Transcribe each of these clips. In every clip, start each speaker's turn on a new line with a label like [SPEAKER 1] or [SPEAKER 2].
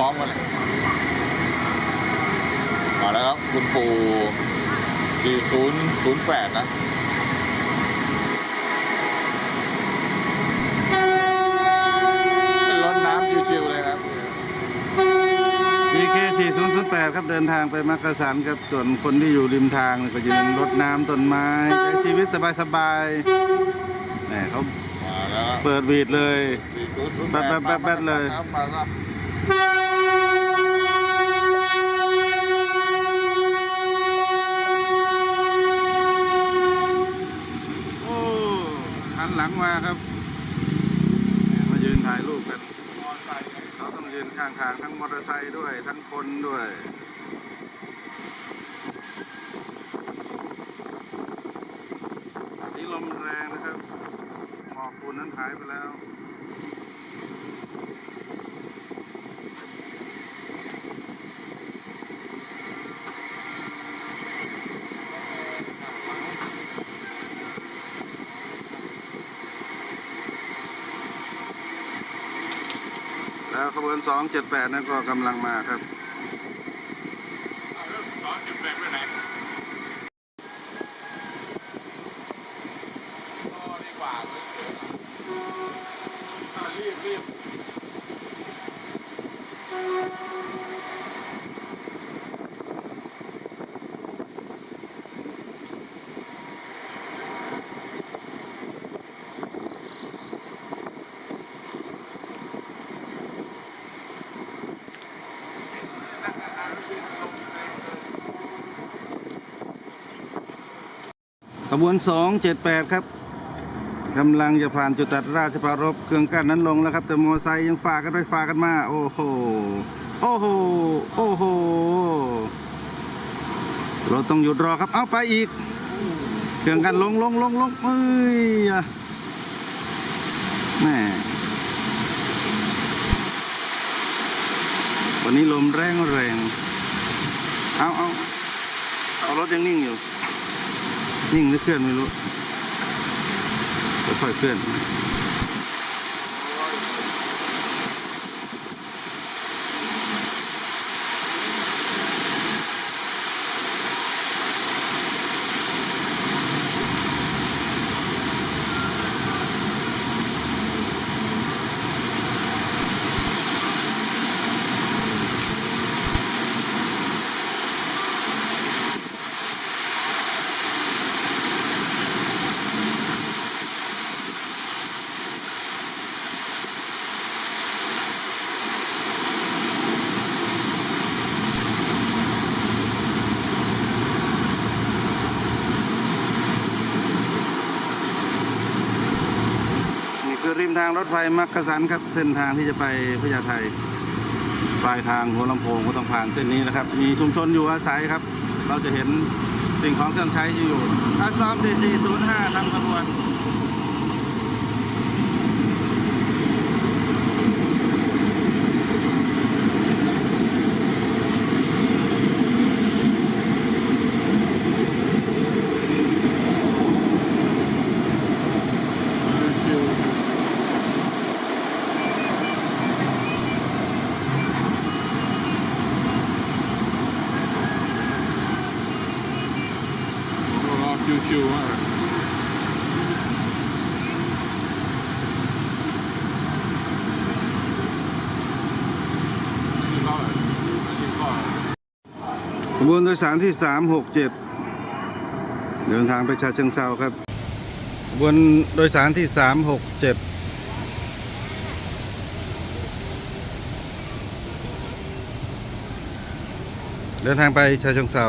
[SPEAKER 1] พร้อมกันเลยมาแล้วครับ คุณปู่ 4008 นะเป็นรถน้ำชิวๆเลยครับ
[SPEAKER 2] DK 4008 ครับเดินทางไปมักกะสันครับส่วนคนที่อยู่ริมทางเนี่ยก็ยืนรดน้ำต้นไม้ ใช้ชีวิตสบายๆแหมเขา
[SPEAKER 1] มาแล้วครับ
[SPEAKER 2] เปิดวีดเลย
[SPEAKER 1] 4008
[SPEAKER 2] แป๊บๆแป๊บๆเลย
[SPEAKER 1] ครับมาครับ
[SPEAKER 2] โอ้หันหลัง มาครับ มายืนถ่ายรูปกันเขาต้องยืนข้างทางทั้งมอเตอร์ไซค์ด้วยทั้งคนด้วยนี่ลมแรงนะครับหมอกปูนนั้นหายไปแล้ว แล้วขบวน 278 นั่นก็กำลังมาครับ
[SPEAKER 1] รีบรีบ
[SPEAKER 2] ขบวน 278 ครับกำลังจะผ่านจุดตัดราชปรารภเครื่องกั้นนั้นลงแล้วครับ แต่มอไซค์ยังฝากกันไปฝากกันมา โอ้โห โอ้โห โอ้โห เราต้องหยุดรอครับ เอาไปอีก เครื่องกั้นลงลงลงลงเอ้ยแม่วันนี้ลมแรงแรง เอาเอาเอารถยังนิ่งอยู่ นิ่งหรือเคลื่อนไม่รู้ค่อยๆเคลื่อน ริมทางรถไฟมักกะสันครับ เส้นทางที่จะไปพญาไทปลายทางหัวลำโพงก็ต้องผ่านเส้นนี้นะครับ มีชุมชนอยู่อาศัยครับ เราจะเห็นสิ่งของเครื่องใช้อยู่อาซอม4405ทำขบวน
[SPEAKER 1] ชิวๆมาก
[SPEAKER 2] ขบวนโดยสารที่ 367 เดินทางไปชาเชิงเซาครับขบวนโดยสารที่ 367เดินทางไปชาเชิงเซา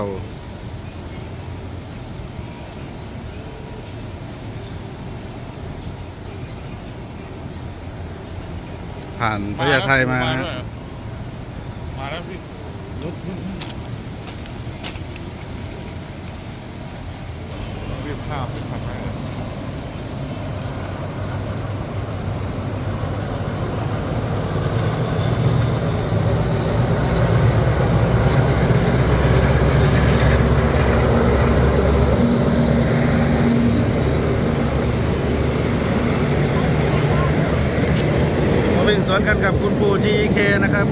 [SPEAKER 2] ผ่านพญาไทมา
[SPEAKER 1] มา
[SPEAKER 2] นะ
[SPEAKER 1] ด้วยเหรอมาแล้วพี่รถเรียบข้ามไปทำไมนะ
[SPEAKER 2] มาวิ่งสวนกันกับคุณปู่ GK นะครับ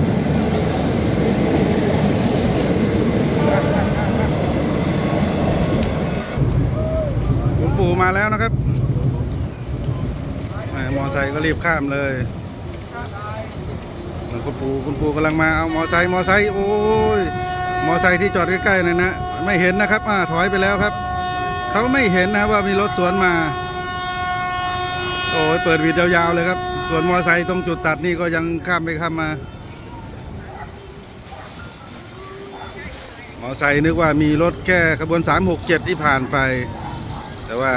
[SPEAKER 2] มาแล้วนะครับมอไซค์ก็รีบข้ามเลยคุณปูคุณปูกำลังมาเอามอไซค์มอไซค์โอ้ยมอไซค์ที่จอดใกล้ๆนั่นนะไม่เห็นนะครับอ่าถอยไปแล้วครับเขาไม่เห็นนะว่ามีรถสวนมาโอ้ยเปิดวีดยาวๆเลยครับ ส่วนมอไซค์ตรงจุดตัดนี่ก็ยังข้ามไปข้ามมา มอไซค์นึกว่ามีรถแค่ขบวน 367 ที่ผ่านไป แต่ว่า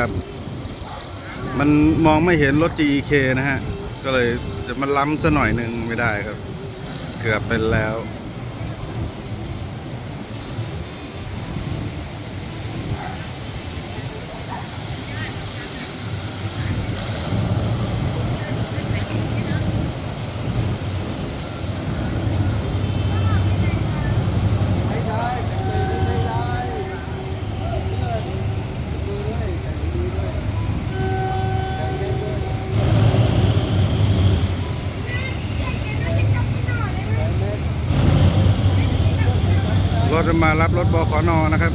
[SPEAKER 2] มันมองไม่เห็นรถ GEK นะฮะ ก็เลยจะมันล้ำซะหน่อยหนึ่งไม่ได้ครับ เกือบเป็นแล้ว รถมารับรถบขนนะครับ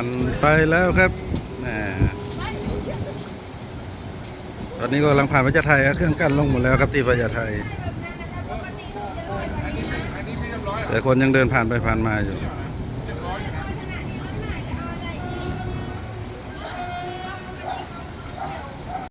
[SPEAKER 2] านไปแล้วครับตอนนี้ก็กำลังผ่านพญาไทยเครื่องกั้นลงหมดแล้วครับที่พญาไทยแต่คนยังเดินผ่านไปผ่านมาอยู่